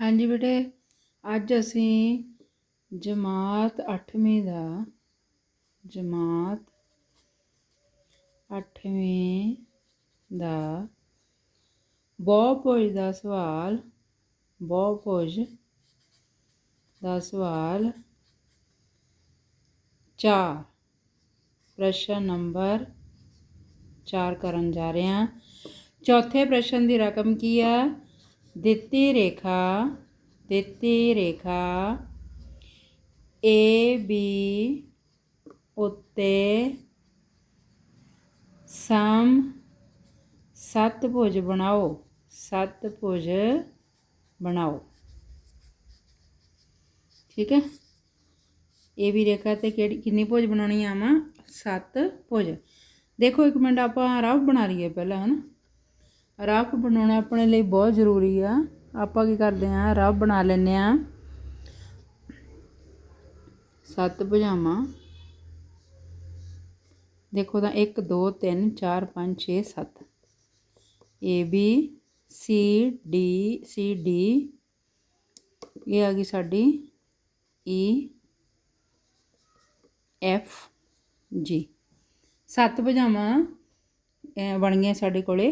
ਹਾਂਜੀ ਬੇਟੇ, ਅੱਜ ਅਸੀਂ ਜਮਾਤ 8ਵੀਂ ਦਾ, ਜਮਾਤ 8ਵੀਂ ਦਾ ਬਹੁਭੁਜ ਦਾ ਸਵਾਲ ਬਹੁਭੁਜ ਦਾ ਸਵਾਲ 4 ਪ੍ਰਸ਼ਨ ਨੰਬਰ 4 ਕਰਨ ਜਾ ਰਹੇ ਹਾਂ। ਚੌਥੇ ਪ੍ਰਸ਼ਨ ਦੀ ਰਕਮ ਕੀ ਆ? ਦਿੱਤੀ ਰੇਖਾ ਦਿੱਤੀ ਰੇਖਾ, ਏ ਬੀ ਉੱਤੇ ਸਮ ਸਤਭੁਜ ਬਣਾਓ ਸਤਭੁਜ ਬਣਾਓ। ਠੀਕ ਹੈ? ਇਹ ਵੀ ਰੇਖਾ ਤੇ ਕਿਹੜੀ, ਕਿੰਨੀ ਭੁਜ ਬਣਾਉਣੀ ਆ ਸੱਤ ਭੁਜ ਦੇਖੋ ਇੱਕ ਮਿੰਟ ਆਪਾਂ ਰਫ ਬਣਾ ਲਈਏ ਪਹਿਲਾਂ, ਹਨਾ? ਰਫ ਬਣਾਉਣਾ ਆਪਣੇ ਲਈ ਬਹੁਤ ਜ਼ਰੂਰੀ ਆ। ਆਪਾਂ ਕੀ ਕਰਦੇ ਆ? ਰਫ ਬਣਾ ਲੈਂਦੇ ਆ। ਸੱਤ ਭੁਜਾਵਾਂ। ਦੇਖੋ ਤਾਂ 1 2 3 4 5 6 7 A B C D C D ਇਹ ਆ ਗਈ ਸਾਡੀ ਈ ਐਫ ਜੀ ਸੱਤ ਭੁਜਾਵਾਂ ਬਣ ਗਈਆਂ ਸਾਡੇ ਕੋਲੇ।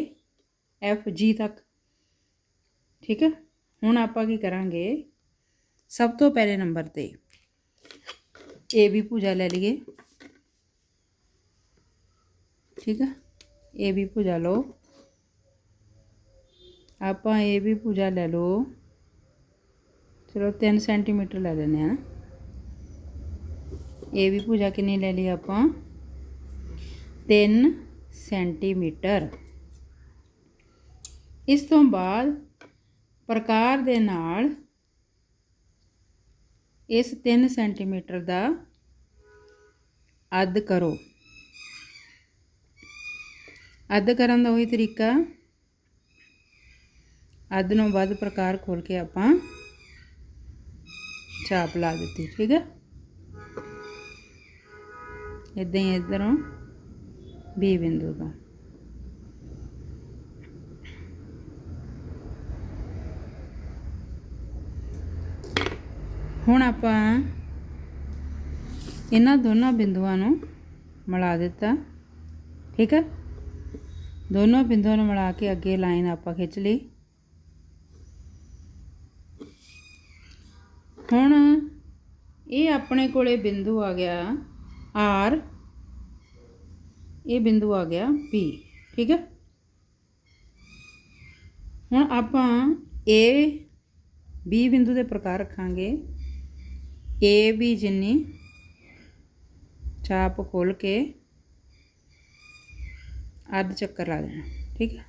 ਐਫ ਜੀ ਤੱਕ ਠੀਕ ਹੈ ਹੁਣ ਆਪਾਂ ਕੀ ਕਰਾਂਗੇ ਸਭ ਤੋਂ ਪਹਿਲੇ ਨੰਬਰ ਤੇ ਏ ਬੀ ਭੁਜਾ ਲੈ ਲਈਏ ਠੀਕ ਹੈ ਏ ਬੀ ਭੁਜਾ ਲਓ ਆਪਾਂ ਏ ਬੀ ਭੁਜਾ ਲੈ ਲਓ ਚਲੋ 3 ਸੈਂਟੀਮੀਟਰ ਲੈ ਲੈਂਦੇ ਹਾਂ ਏ ਬੀ ਭੁਜਾ ਕਿੰਨੀ ਲੈ ਲਈ ਆਪਾਂ 3 ਸੈਂਟੀਮੀਟਰ ਇਸ ਤੋਂ ਬਾਅਦ ਪ੍ਰਕਾਰ ਦੇ ਨਾਲ ਇਸ 3 ਸੈਂਟੀਮੀਟਰ ਦਾ ਅੱਧ ਕਰੋ। ਅੱਧ ਕਰਨ ਦਾ ਉਹੀ ਤਰੀਕਾ। ਅੱਧ ਨੂੰ ਵੱਧ ਪ੍ਰਕਾਰ ਖੋਲ ਕੇ ਆਪਾਂ ਚਾਪ ਲਾ ਦਿੱਤੀ, ਠੀਕ ਹੈ? ਇਦਾਂ ਹੀ ਇਧਰੋਂ ਬੀ ਬਿੰਦੂ ਤੋਂ ਹੁਣ ਆਪਾਂ ਇਹਨਾਂ ਦੋਨਾਂ ਬਿੰਦੂਆਂ ਨੂੰ ਮਿਲਾ ਦਿੱਤਾ, ਠੀਕ ਹੈ ਦੋਨੋਂ ਬਿੰਦੂਆਂ ਨੂੰ ਮਿਲਾ ਕੇ ਅੱਗੇ ਲਾਈਨ ਆਪਾਂ ਖਿੱਚ ਲਈ। ਹੁਣ ਇਹ ਆਪਣੇ ਕੋਲੇ ਬਿੰਦੂ ਆ ਗਿਆ ਆਰ, ਇਹ ਬਿੰਦੂ ਆ ਗਿਆ ਪੀ ਠੀਕ ਹੈ ਹੁਣ ਆਪਾਂ A, B ਬਿੰਦੂ ਦੇ ਪ੍ਰਕਾਰ ਰੱਖਾਂਗੇ। A B ਜਿੰਨੀ ਚਾਪ ਖੋਲ ਕੇ ਅੱਧ ਚੱਕਰ ਲਾ ਦੇਣਾ, ਠੀਕ ਹੈ?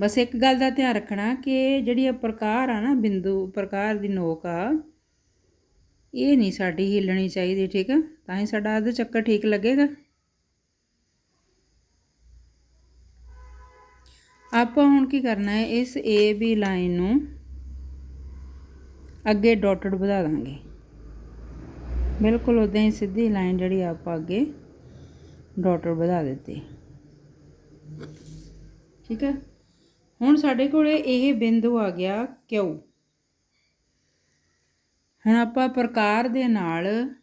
ਬਸ ਇੱਕ ਗੱਲ ਦਾ ਧਿਆਨ ਰੱਖਣਾ ਕਿ ਜਿਹੜੀ ਇਹ ਪ੍ਰਕਾਰ ਆ ਨਾ, ਬਿੰਦੂ ਪ੍ਰਕਾਰ ਦੀ ਨੋਕ ਆ, ਇਹ ਨਹੀਂ ਸਾਡੀ ਹਿੱਲਣੀ ਚਾਹੀਦੀ, ਠੀਕ ਆ ਤਾਂ ਹੀ ਸਾਡਾ ਅੱਧ ਚੱਕਰ ਠੀਕ ਲੱਗੇਗਾ। ਆਪਾਂ ਹੁਣ ਕੀ ਕਰਨਾ ਹੈ, ਇਸ ਏ ਬੀ ਲਾਈਨ ਨੂੰ ਅੱਗੇ ਡੋਟਡ ਵਧਾ ਦਾਂਗੇ। ਬਿਲਕੁਲ ਉਦਾਂ ਹੀ ਸਿੱਧੀ ਲਾਈਨ ਜਿਹੜੀ ਆਪਾਂ ਅੱਗੇ ਡੋਟਡ ਵਧਾ ਦਿੱਤੀ। ਠੀਕ ਹੈ? ਹੁਣ ਸਾਡੇ ਕੋਲੇ ਇਹ ਬਿੰਦੂ ਆ ਗਿਆ ਕਿਉ? ਹੁਣ ਆਪਾਂ ਪ੍ਰਕਾਰ ਦੇ ਨਾਲ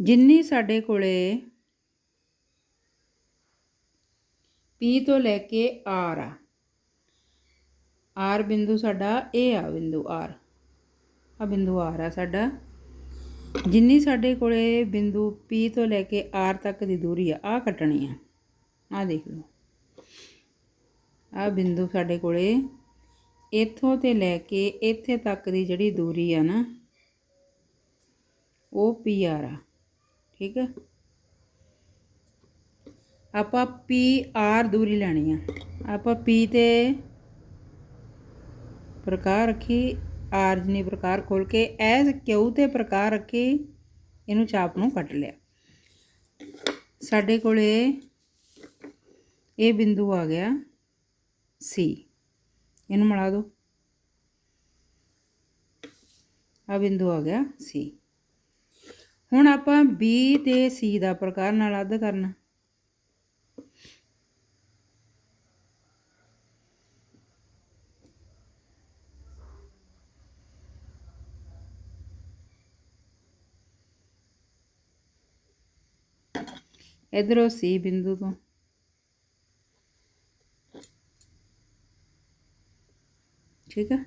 ਜਿੰਨੀ ਸਾਡੇ ਕੋਲੇ P ਤੋਂ ਲੈ ਕੇ R ਆ। R ਬਿੰਦੂ ਸਾਡਾ ਇਹ ਆ, ਬਿੰਦੂ R ਆ ਬਿੰਦੂ ਆਰ ਆ ਸਾਡਾ। ਜਿੰਨੀ ਸਾਡੇ ਕੋਲੇ ਬਿੰਦੂ P ਤੋਂ ਲੈ ਕੇ R ਤੱਕ ਦੀ ਦੂਰੀ ਆ ਆ ਕੱਟਣੀ ਆ। ਆ ਦੇਖ ਲਓ। ਆ ਬਿੰਦੂ ਸਾਡੇ ਕੋਲੇ ਇੱਥੋਂ ਤੇ ਲੈ ਕੇ ਇੱਥੇ ਤੱਕ ਦੀ ਜਿਹੜੀ ਦੂਰੀ ਆ ਨਾ, ਉਹ ਪੀ ਆਰ ਆ। ਠੀਕ ਹੈ ਆਪਾਂ ਪੀ ਆਰ ਦੂਰੀ ਲੈਣੀ ਆ। ਆਪਾਂ ਪੀ ਤੇ ਪ੍ਰਕਾਰ ਰੱਖੀ ਆਰ ਜਿੰਨੀ ਪ੍ਰਕਾਰ ਖੋਲ ਕੇ ਐਸ ਕਿਉ ਤੇ ਪ੍ਰਕਾਰ ਰੱਖੀ ਇਹਨੂੰ ਚਾਪ ਨੂੰ ਕੱਟ ਲਿਆ। ਸਾਡੇ ਕੋਲੇ ਇਹ ਬਿੰਦੂ ਆ ਗਿਆ ਸੀ ਇਹਨੂੰ ਮਿਲਾ ਦਿਓ ਆ ਬਿੰਦੂ ਆ ਗਿਆ ਸੀ ਹੁਣ ਆਪਾਂ B ਤੇ C ਦਾ ਪ੍ਰਕਾਰ ਨਾਲ ਅੱਧ ਕਰਨਾ। ਇਧਰੋਂ ਸੀ ਬਿੰਦੂ ਤੋਂ ਠੀਕ ਹੈ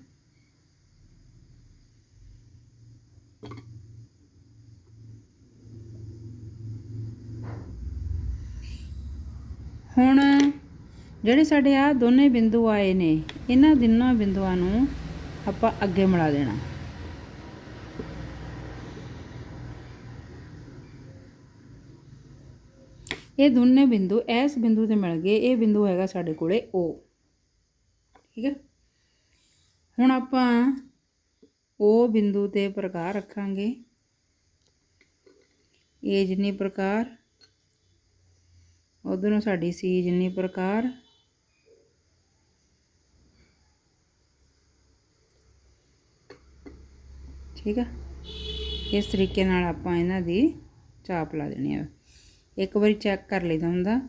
ਹੁਣ ਜਿਹੜੇ ਸਾਡੇ ਆ ਦੋਨੇ ਬਿੰਦੂ ਆਏ ਨੇ, ਇਹਨਾਂ ਦਿਨਾਂ ਬਿੰਦੂਆਂ ਨੂੰ ਆਪਾਂ ਅੱਗੇ ਮਿਲਾ ਦੇਣਾ। ਇਹ ਦੋਨੇ ਬਿੰਦੂ, ਇਸ ਬਿੰਦੂ ਤੇ ਮਿਲ ਗਏ, ਇਹ ਬਿੰਦੂ ਹੈਗਾ ਸਾਡੇ ਕੋਲੇ O ਠੀਕ ਹੈ? ਹੁਣ ਆਪਾਂ O ਬਿੰਦੂ ਤੇ ਪ੍ਰਕਾਰ ਰੱਖਾਂਗੇ। ਇਹ ਜਿੰਨੀ ਪ੍ਰਕਾਰ, ਉਧਰੋਂ ਸਾਡੀ ਸੀ ਜਿੰਨੀ ਪ੍ਰਕਾਰ। ਠੀਕ ਆ ਇਸ ਤਰੀਕੇ ਨਾਲ ਆਪਾਂ ਇਹਨਾਂ ਦੀ ਚਾਪ ਲਾ ਦੇਣੀ ਆ ਇੱਕ ਵਾਰੀ ਚੈੱਕ ਕਰ ਲਈਦਾ ਹੁੰਦਾ।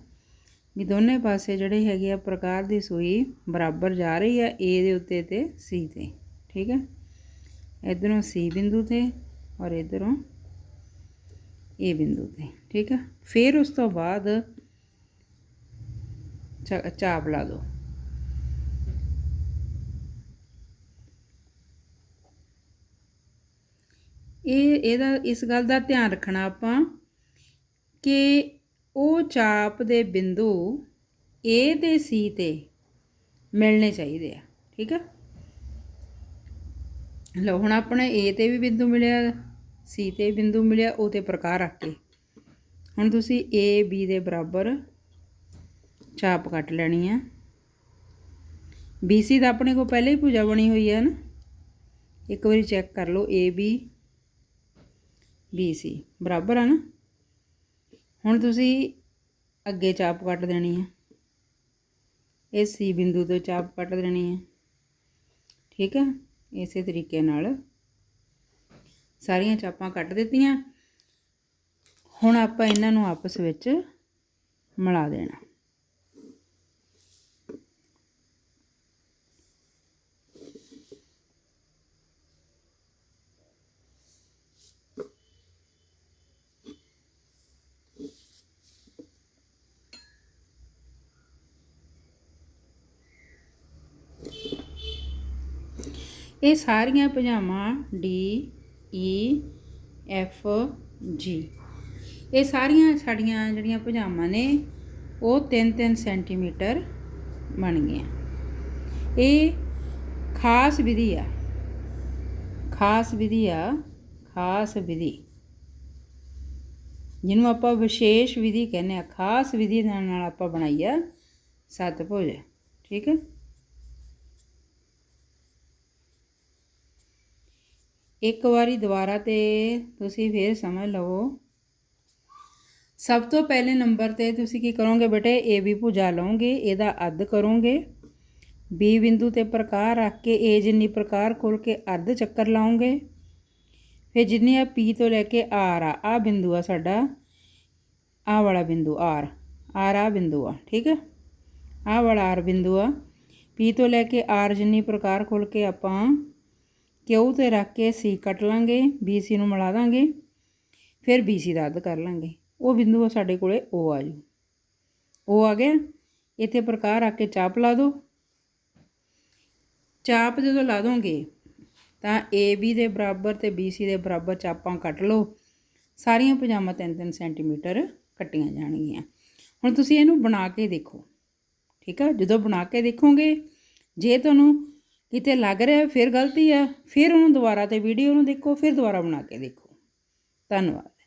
ਵੀ ਦੋਨੇ ਪਾਸੇ ਜਿਹੜੇ ਹੈਗੇ ਆ ਪ੍ਰਕਾਰ ਦੀ ਸੂਈ ਬਰਾਬਰ ਜਾ ਰਹੀ ਆ ਏ ਦੇ ਉੱਤੇ ਤੇ ਸੀ ਤੇ, ਠੀਕ ਹੈ ਇਧਰੋਂ ਸੀ ਬਿੰਦੂ ਤੇ ਔਰ ਇਧਰੋਂ ਏ ਬਿੰਦੂ ਤੇ, ਠੀਕ ਹੈ ਫਿਰ ਉਸ ਤੋਂ ਬਾਅਦ ਚਾ- ਚਾਪ ਲਾ ਦਿਓ ਇਹ, ਇਹਦਾ, ਇਸ ਗੱਲ ਦਾ ਧਿਆਨ ਰੱਖਣਾ ਆਪਾਂ ਕਿ ਉਹ ਚਾਪ ਦੇ ਬਿੰਦੂ ਏ ਤੇ ਸੀ ਤੇ ਮਿਲਣੇ ਚਾਹੀਦੇ ਆ, ਠੀਕ ਆ? ਲਓ, ਹੁਣ ਆਪਣੇ ਏ ਤੇ ਵੀ ਬਿੰਦੂ ਮਿਲਿਆ ਸੀ ਤੇ ਬਿੰਦੂ ਮਿਲਿਆ, ਉਹ ਤੇ ਪ੍ਰਕਾਰ ਰੱਖ ਕੇ। ਹੁਣ ਤੁਸੀਂ ਏ ਬੀ ਦੇ ਬਰਾਬਰ ਚਾਪ ਕੱਟ ਲੈਣੀ ਆ। BC ਦਾ ਆਪਣੇ ਕੋਲ ਪਹਿਲਾਂ ਹੀ ਭੁਜਾ ਬਣੀ ਹੋਈ ਹੈ ਨਾ। ਇੱਕ ਵਾਰੀ ਚੈੱਕ ਕਰ ਲਓ AB BC ਬਰਾਬਰ ਆ ਨਾ? ਹੁਣ ਤੁਸੀਂ ਅੱਗੇ ਚਾਪ ਕੱਟ ਦੇਣੀ ਹੈ। ਇਹ C ਬਿੰਦੂ ਤੋਂ ਚਾਪ ਕੱਟ ਦੇਣੀ ਹੈ। ਠੀਕ ਹੈ? ਇਸੇ ਤਰੀਕੇ ਨਾਲ ਸਾਰੀਆਂ ਚਾਪਾਂ ਕੱਟ ਦਿੱਤੀਆਂ। ਹੁਣ ਆਪਾਂ ਇਹਨਾਂ ਨੂੰ ਆਪਸ ਵਿੱਚ ਮਿਲਾ ਦੇਣਾ। ਇਹ ਸਾਰੀਆਂ ਭੁਜਾਵਾਂ D E e, F G ਇਹ ਸਾਰੀਆਂ ਸਾਡੀਆਂ ਜਿਹੜੀਆਂ ਭੁਜਾਵਾਂ ਨੇ, ਉਹ 3-3 ਸੈਂਟੀਮੀਟਰ ਬਣ ਗਈਆਂ ਇਹ ਖਾਸ ਵਿਧੀ ਆ। ਖਾਸ ਵਿਧੀ ਆ, ਖਾਸ ਵਿਧੀ। ਜਿਹਨੂੰ ਆਪਾਂ ਵਿਸ਼ੇਸ਼ ਵਿਧੀ ਕਹਿੰਦੇ ਆ, ਖਾਸ ਵਿਧੀ ਨਾਲ ਆਪਾਂ ਬਣਾਈ ਆ ਸੱਤ ਭੁਜ ਠੀਕ ਹੈ ਇੱਕ ਵਾਰੀ ਦੁਬਾਰਾ ਤੇ ਤੁਸੀਂ ਫੇਰ ਸਮਝ ਲਵੋ। ਸਭ ਤੋਂ ਪਹਿਲੇ ਨੰਬਰ ਤੇ ਤੁਸੀਂ ਕੀ ਕਰੋਗੇ ਬੇਟੇ? ਏ ਵੀ ਭੁਜਾ ਲਓਗੇ ਇਹਦਾ ਅੱਧ ਕਰੋਗੇ। ਬੀ ਬਿੰਦੂ ਤੇ ਪ੍ਰਕਾਰ ਰੱਖ ਕੇ ਏ ਜਿੰਨੀ ਪ੍ਰਕਾਰ ਖੋਲ ਕੇ ਅੱਧ ਚੱਕਰ ਲਾਉਂਗੇ ਫਿਰ ਜਿੰਨੀ ਆ ਪੀ ਤੋਂ ਲੈ ਕੇ ਆਰ ਆ ਆ ਬਿੰਦੂ ਆ ਸਾਡਾ ਆ ਵਾਲਾ ਬਿੰਦੂ ਆਰ ਆਰ ਆ ਬਿੰਦੂ ਆ, ਠੀਕ ਹੈ ਆ ਵਾਲਾ ਆਰ ਬਿੰਦੂ ਆ। ਪੀ ਤੋਂ ਲੈ ਕੇ ਆਰ ਜਿੰਨੀ ਪ੍ਰਕਾਰ ਖੋਲ ਕੇ ਆਪਾਂ ਕਿਉ ਤੇ ਰੱਖ ਕੇ ਸੀ ਕੱਟ ਲਾਂਗੇ BC ਨੂੰ ਮਿਲਾ ਦਾਂਗੇ, ਫਿਰ BC ਦਾ ਅੱਧ ਕਰ ਲਾਂਗੇ। ਉਹ ਬਿੰਦੂ ਆ ਸਾਡੇ ਕੋਲੇ, ਉਹ ਆ ਜੂ ਉਹ ਆ ਗਿਆ। ਇੱਥੇ ਪ੍ਰਕਾਰ ਆ ਕੇ ਚਾਪ ਲਾ ਦਿਓ ਚਾਪ ਜਦੋਂ ਲਾ ਦੋਗੇ, ਤਾਂ AB ਦੇ ਬਰਾਬਰ ਤੇ BC ਦੇ ਬਰਾਬਰ ਚਾਪਾਂ ਕੱਟ ਲਓ। ਸਾਰੀਆਂ ਪਜਾਮਾ 3-3 ਸੈਂਟੀਮੀਟਰ ਕੱਟੀਆਂ ਜਾਣਗੀਆਂ। ਹੁਣ ਤੁਸੀਂ ਇਹਨੂੰ ਬਣਾ ਕੇ ਦੇਖੋ। ਠੀਕ ਆ? ਜਦੋਂ ਬਣਾ ਕੇ ਦੇਖੋਗੇ, ਜੇ ਤੁਹਾਨੂੰ ਕਿਤੇ ਲੱਗ ਰਿਹਾ ਫਿਰ ਗਲਤੀ ਆ, ਫਿਰ ਉਹਨੂੰ ਦੁਬਾਰਾ ਤੇ ਵੀਡੀਓ ਨੂੰ ਦੇਖੋ, ਫਿਰ ਦੁਬਾਰਾ ਬਣਾ ਕੇ ਦੇਖੋ। ਧੰਨਵਾਦ।